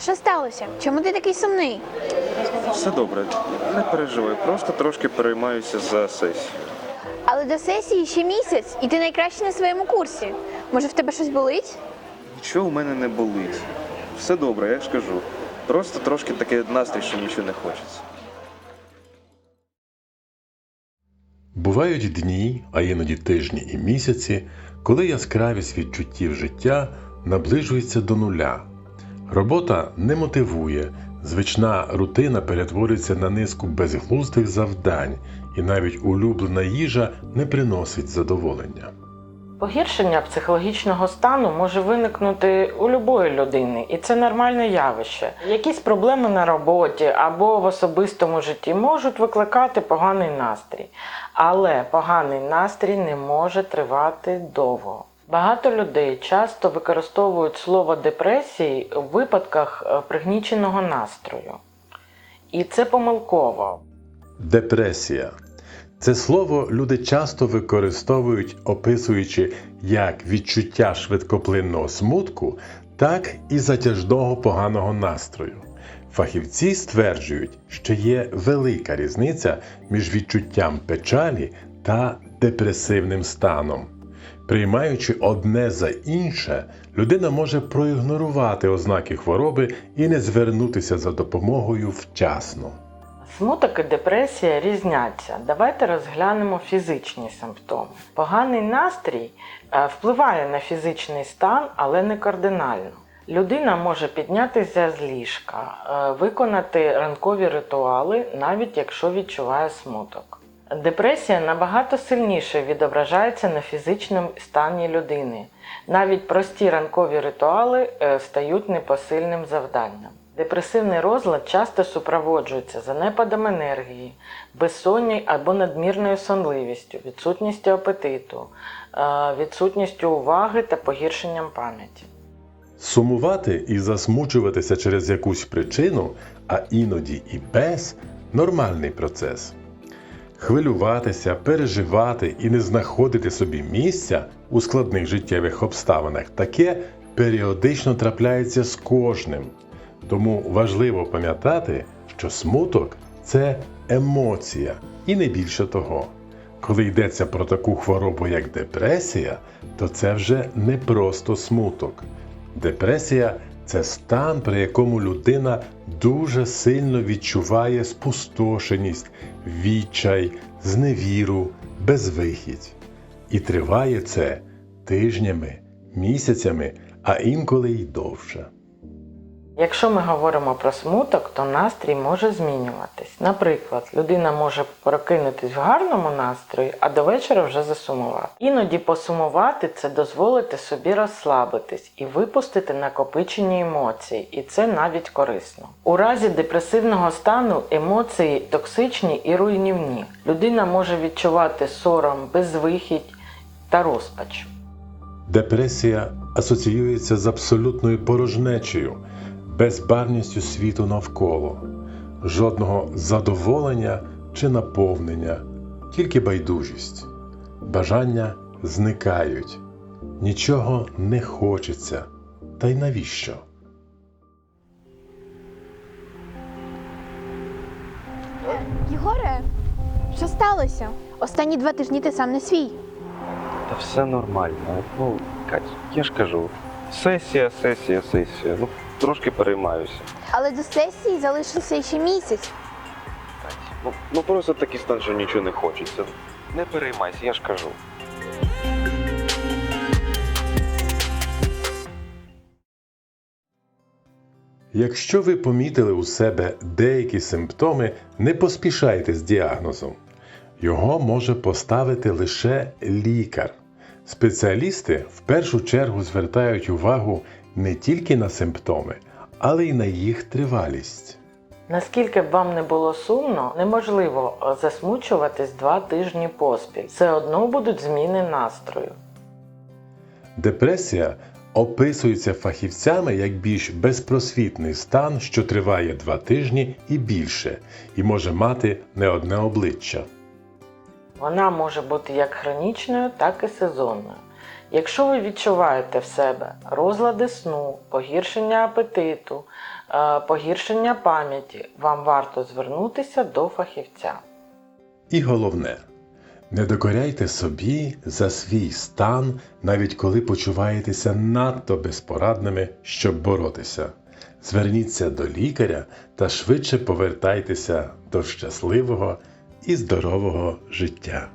Що сталося? Чому ти такий сумний? Все добре, не переживай, просто трошки переймаюся за сесію. Але до сесії ще місяць, і ти найкращий на своєму курсі. Може, в тебе щось болить? Нічого в мене не болить. Все добре, я ж кажу. Просто трошки таке настрій, що нічого не хочеться. Бувають дні, а іноді тижні і місяці, коли яскравість відчуттів життя наближується до нуля. Робота не мотивує, звична рутина перетворюється на низку безглуздих завдань, і навіть улюблена їжа не приносить задоволення. Погіршення психологічного стану може виникнути у любої людини, і це нормальне явище. Якісь проблеми на роботі або в особистому житті можуть викликати поганий настрій, але поганий настрій не може тривати довго. Багато людей часто використовують слово депресії у випадках е, пригніченого настрою. І це помилково. Депресія. Це слово люди часто використовують, описуючи як відчуття швидкоплинного смутку, так і затяжного поганого настрою. Фахівці стверджують, що є велика різниця між відчуттям печалі та депресивним станом. Приймаючи одне за інше, людина може проігнорувати ознаки хвороби і не звернутися за допомогою вчасно. Смуток і депресія різняться. Давайте розглянемо фізичні симптоми. Поганий настрій е, впливає на фізичний стан, але не кардинально. Людина може піднятися з ліжка, е, виконати ранкові ритуали, навіть якщо відчуває смуток. Депресія набагато сильніше відображається на фізичному стані людини. Навіть прості ранкові ритуали е, стають непосильним завданням. Депресивний розлад часто супроводжується занепадом енергії, безсоння або надмірною сонливістю, відсутністю апетиту, е, відсутністю уваги та погіршенням пам'яті. Сумувати і засмучуватися через якусь причину, а іноді і без нормальний процес. Хвилюватися, переживати і не знаходити собі місця у складних життєвих обставинах таке періодично трапляється з кожним. Тому важливо пам'ятати, що смуток це емоція і не більше того. Коли йдеться про таку хворобу, як депресія, то це вже не просто смуток. Депресія це стан, при якому людина дуже сильно відчуває спустошеність, відчай, зневіру, безвихідь. І триває це тижнями, місяцями, а інколи й довше. Якщо ми говоримо про смуток, то настрій може змінюватись. Наприклад, людина може прокинутись в гарному настрої, а до вечора вже засумувати. Іноді посумувати це дозволити собі розслабитись і випустити накопичені емоції, і це навіть корисно. У разі депресивного стану емоції токсичні і руйнівні. Людина може відчувати сором, безвихідь та розпач. Депресія асоціюється з абсолютною порожнечею, безбарністю світу навколо, жодного задоволення чи наповнення, тільки байдужість. Бажання зникають, нічого не хочеться. Та й навіщо? Єгоре, що сталося? Останні два тижні ти сам не свій. Та все нормально. Ну, Кать, я ж кажу, сесія, сесія, сесія. Ну, трошки переймаюся. Але до сесії залишився ще місяць. Ну, ну просто такий стан, що нічого не хочеться. Не переймайся, я ж кажу. Якщо ви помітили у себе деякі симптоми, не поспішайте з діагнозом. Його може поставити лише лікар. Спеціалісти в першу чергу звертають увагу не тільки на симптоми, але й на їх тривалість. Наскільки б вам не було сумно, неможливо засмучуватись два тижні поспіль. Все одно будуть зміни настрою. Депресія описується фахівцями як більш безпросвітний стан, що триває два тижні і більше, і може мати не одне обличчя. Вона може бути як хронічною, так і сезонною. Якщо ви відчуваєте в себе розлади сну, погіршення апетиту, е, погіршення пам'яті, вам варто звернутися до фахівця. І головне, не докоряйте собі за свій стан, навіть коли почуваєтеся надто безпорадними, щоб боротися. Зверніться до лікаря та швидше повертайтеся до щасливого і здорового життя.